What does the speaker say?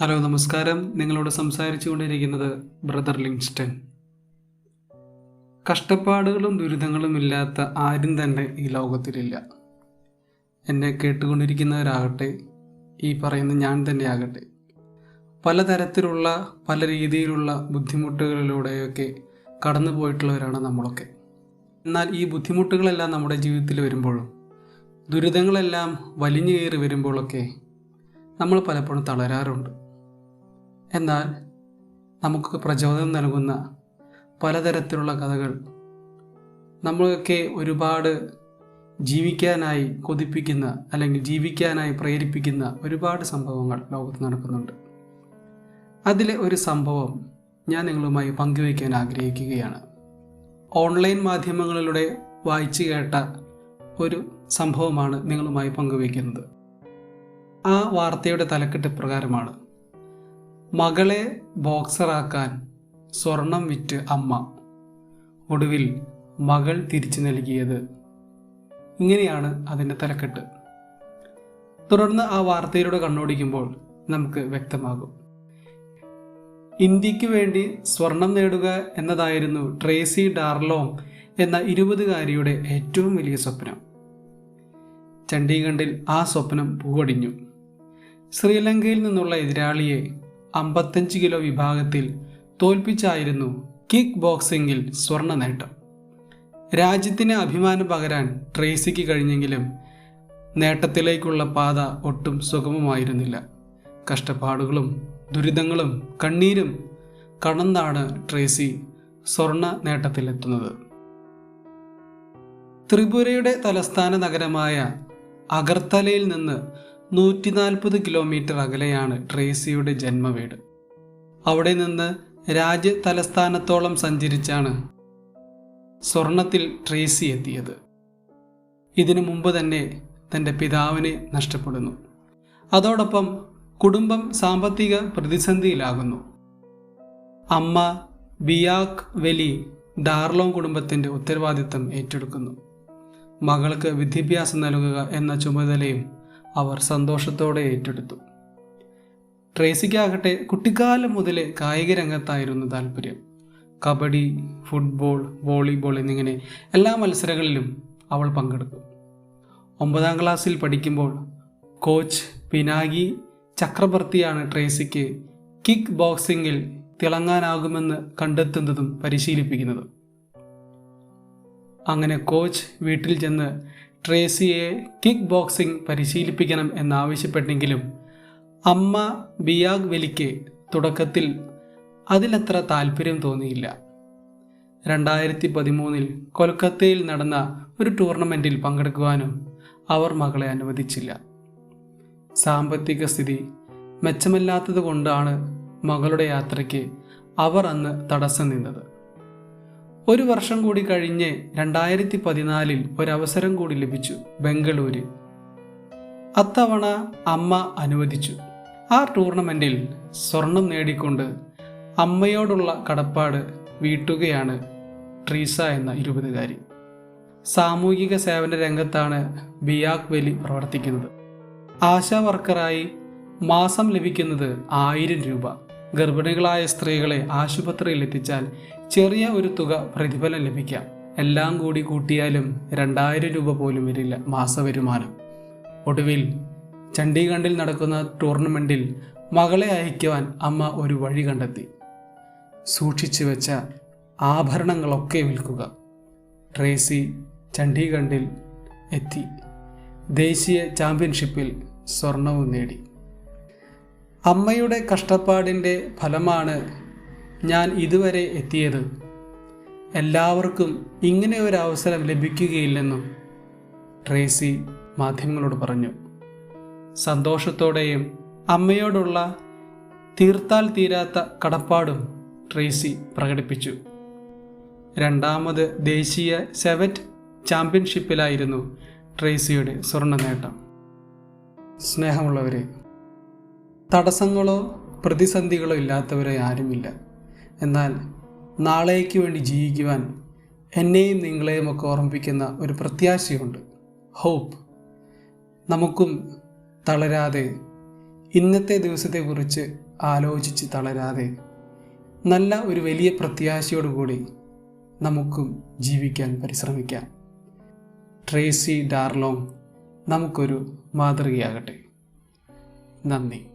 Hello നമസ്കാരം. നിങ്ങളോട് സംസാരിച്ചു കൊണ്ടിരിക്കുന്നത് ബ്രദർ ലിങ്സ്റ്റൺ. കഷ്ടപ്പാടുകളും ദുരിതങ്ങളും ഇല്ലാത്ത ആരും തന്നെ ഈ ലോകത്തിലില്ല. എന്നെ കേട്ടുകൊണ്ടിരിക്കുന്നവരാകട്ടെ ഈ പറയുന്ന ഞാൻ തന്നെ ആകട്ടെ പലതരത്തിലുള്ള പല രീതിയിലുള്ള ബുദ്ധിമുട്ടുകളിലൂടെയൊക്കെ കടന്നു പോയിട്ടുള്ളവരാണ് നമ്മളൊക്കെ. എന്നാൽ ഈ ബുദ്ധിമുട്ടുകളെല്ലാം നമ്മുടെ ജീവിതത്തിൽ വരുമ്പോഴും ദുരിതങ്ങളെല്ലാം വലിഞ്ഞു കയറി വരുമ്പോഴൊക്കെ നമ്മൾ പലപ്പോഴും തളരാറുണ്ട്. എന്നാൽ നമുക്ക് പ്രചോദനം നൽകുന്ന പലതരത്തിലുള്ള കഥകൾ നമ്മളൊക്കെ ഒരുപാട് ജീവിക്കാനായി കൊതിപ്പിക്കുന്ന അല്ലെങ്കിൽ ജീവിക്കാനായി പ്രേരിപ്പിക്കുന്ന ഒരുപാട് സംഭവങ്ങൾ ലോകത്ത് നടക്കുന്നുണ്ട്. അതിലെ ഒരു സംഭവം ഞാൻ നിങ്ങളുമായി പങ്കുവയ്ക്കാൻ ആഗ്രഹിക്കുകയാണ്. ഓൺലൈൻ മാധ്യമങ്ങളിലൂടെ വായിച്ചു കേട്ട ഒരു സംഭവമാണ് നിങ്ങളുമായി പങ്കുവയ്ക്കുന്നത്. ആ വാർത്തയുടെ തലക്കെട്ട് പ്രകാരമാണ്. മകളെ ബോക്സറാക്കാൻ സ്വർണം വിറ്റ് അമ്മ. ഒടുവിൽ മകൾ തിരിച്ചു നൽകിയത്. ഇങ്ങനെയാണ് അതിന്റെ തലക്കെട്ട്. തുടർന്ന് ആ വാർത്തയിലൂടെ കണ്ണോടിക്കുമ്പോൾ നമുക്ക് വ്യക്തമാകും. ഇന്ത്യയ്ക്ക് വേണ്ടി സ്വർണം നേടുക എന്നതായിരുന്നു ട്രേസി ഡാർലോങ് എന്ന ഇരുപതുകാരിയുടെ ഏറ്റവും വലിയ സ്വപ്നം. ചണ്ഡീഗഡിൽ ആ സ്വപ്നം പൂവടിഞ്ഞു. ശ്രീലങ്കയിൽ നിന്നുള്ള എതിരാളിയെ അമ്പത്തഞ്ച് കിലോ വിഭാഗത്തിൽ തോൽപ്പിച്ചായിരുന്നു കിക്ക് ബോക്സിംഗിൽ സ്വർണ നേട്ടം. രാജ്യത്തിന് അഭിമാനം പകരാൻ ട്രേസിക്ക് കഴിഞ്ഞെങ്കിലും നേട്ടത്തിലേക്കുള്ള പാത ഒട്ടും സുഗമമായിരുന്നില്ല. കഷ്ടപ്പാടുകളും ദുരിതങ്ങളും കണ്ണീരും കടന്നാണ് ട്രേസി സ്വർണ നേട്ടത്തിലെത്തുന്നത്. ത്രിപുരയുടെ തലസ്ഥാന നഗരമായ അഗർത്തലയിൽ നിന്ന് നൂറ്റി നാൽപ്പത് കിലോമീറ്റർ അകലെയാണ് ട്രേസിയുടെ ജന്മവീട്. അവിടെ നിന്ന് രാജ്യ തലസ്ഥാനത്തോളം സഞ്ചരിച്ചാണ് സ്വർണത്തിൽ ട്രേസി എത്തിയത്. ഇതിനു മുമ്പ് തന്നെ തന്റെ പിതാവിനെ നഷ്ടപ്പെടുന്നു. അതോടൊപ്പം കുടുംബം സാമ്പത്തിക പ്രതിസന്ധിയിലാകുന്നു. അമ്മ ബിയാക് വെലി ഡാർലോങ് കുടുംബത്തിന്റെ ഉത്തരവാദിത്തം ഏറ്റെടുക്കുന്നു. മകൾക്ക് വിദ്യാഭ്യാസം നൽകുക എന്ന ചുമതലയും അവർ സന്തോഷത്തോടെ ഏറ്റെടുത്തു. ട്രേസിക്കാകട്ടെ കുട്ടിക്കാലം മുതലേ കായിക രംഗത്തായിരുന്നു താല്പര്യം കബഡി ഫുട്ബോൾ വോളിബോൾ എന്നിങ്ങനെ എല്ലാ മത്സരങ്ങളിലും അവൾ പങ്കെടുക്കും ഒമ്പതാം ക്ലാസ്സിൽ പഠിക്കുമ്പോൾ കോച്ച് പിനാഗി ചക്രവർത്തിയാണ് ട്രേസിക്ക് കിക്ക് ബോക്സിങ്ങിൽ തിളങ്ങാനാകുമെന്ന് കണ്ടെത്തുന്നതും പരിശീലിപ്പിക്കുന്നതും. അങ്ങനെ കോച്ച് വീട്ടിൽ ചെന്ന് ട്രേസിയെ കിക്ക് ബോക്സിംഗ് പരിശീലിപ്പിക്കണം എന്നാവശ്യപ്പെട്ടെങ്കിലും അമ്മ ബിയാഗ് വെലിക്ക് തുടക്കത്തിൽ അതിലത്ര താല്പര്യം തോന്നിയില്ല. രണ്ടായിരത്തി പതിമൂന്നിൽ കൊൽക്കത്തയിൽ നടന്ന ഒരു ടൂർണമെന്റിൽ പങ്കെടുക്കുവാനും അവർ മകളെ അനുവദിച്ചില്ല. സാമ്പത്തിക സ്ഥിതി മെച്ചമല്ലാത്തത് കൊണ്ടാണ് മകളുടെ യാത്രയ്ക്ക് അവർ അന്ന് തടസ്സം നിന്നത്. ഒരു വർഷം കൂടി കഴിഞ്ഞ് രണ്ടായിരത്തി പതിനാലിൽ ഒരവസരം കൂടി ലഭിച്ചു ബംഗളൂരു അത്തവണ അമ്മ അനുവദിച്ചു. ആ ടൂർണമെന്റിൽ സ്വർണം നേടിക്കൊണ്ട് അമ്മയോടുള്ള കടപ്പാട് വീട്ടുകയാണ് ട്രീസ എന്ന ഇരുപതുകാരി. സാമൂഹിക സേവന രംഗത്താണ് ബിയാക് വെലി പ്രവർത്തിക്കുന്നത്. ആശാ വർക്കറായി മാസം ലഭിക്കുന്നത് ആയിരം രൂപ. ഗർഭിണികളായ സ്ത്രീകളെ ആശുപത്രിയിൽ എത്തിച്ചാൽ ചെറിയ ഒരു തുക പ്രതിഫലം ലഭിക്കാം. എല്ലാം കൂടി കൂട്ടിയാലും രണ്ടായിരം രൂപ പോലും വരില്ല മാസവരുമാനം ഒടുവിൽ ചണ്ഡീഗഡിൽ നടക്കുന്ന ടൂർണമെന്റിൽ മകളെ അയക്കുവാൻ അമ്മ ഒരു വഴി കണ്ടെത്തി. സൂക്ഷിച്ചു വെച്ച ആഭരണങ്ങളൊക്കെ വിൽക്കുക. ട്രേസി ചണ്ഡീഗഡിൽ എത്തി. ദേശീയ ചാമ്പ്യൻഷിപ്പിൽ സ്വർണവും നേടി. അമ്മയുടെ കഷ്ടപ്പാടിന്റെ ഫലമാണ് ഞാൻ ഇതുവരെ എത്തിയത്. എല്ലാവർക്കും ഇങ്ങനെ ഒരു അവസരം ലഭിക്കുകയില്ലെന്നും ട്രേസി മാധ്യമങ്ങളോട് പറഞ്ഞു. സന്തോഷത്തോടെയും അമ്മയോടുള്ള തീർത്താൽ തീരാത്ത കടപ്പാടും ട്രേസി പ്രകടിപ്പിച്ചു. രണ്ടാമത് ദേശീയ സെവറ്റ് ചാമ്പ്യൻഷിപ്പിലായിരുന്നു ട്രേസിയുടെ സ്വർണ നേട്ടം. സ്നേഹമുള്ളവരെ തടസ്സങ്ങളോ പ്രതിസന്ധികളോ ഇല്ലാത്തവരെ ആരുമില്ല. എന്നാൽ നാളേക്ക് വേണ്ടി ജീവിക്കുവാൻ എന്നെയും നിങ്ങളെയും ഒക്കെ ഓർമ്മിപ്പിക്കുന്ന ഒരു പ്രത്യാശയുണ്ട്. ഹോപ്പ്. നമുക്കും തളരാതെ ഇന്നത്തെ ദിവസത്തെക്കുറിച്ച് ആലോചിച്ച് തളരാതെ നല്ല ഒരു വലിയ പ്രത്യാശയോടുകൂടി നമുക്കും ജീവിക്കാൻ പരിശ്രമിക്കാം. ട്രേസി ഡാർലോങ്. നമുക്കൊരു മാതൃകയാകട്ടെ. നന്ദി.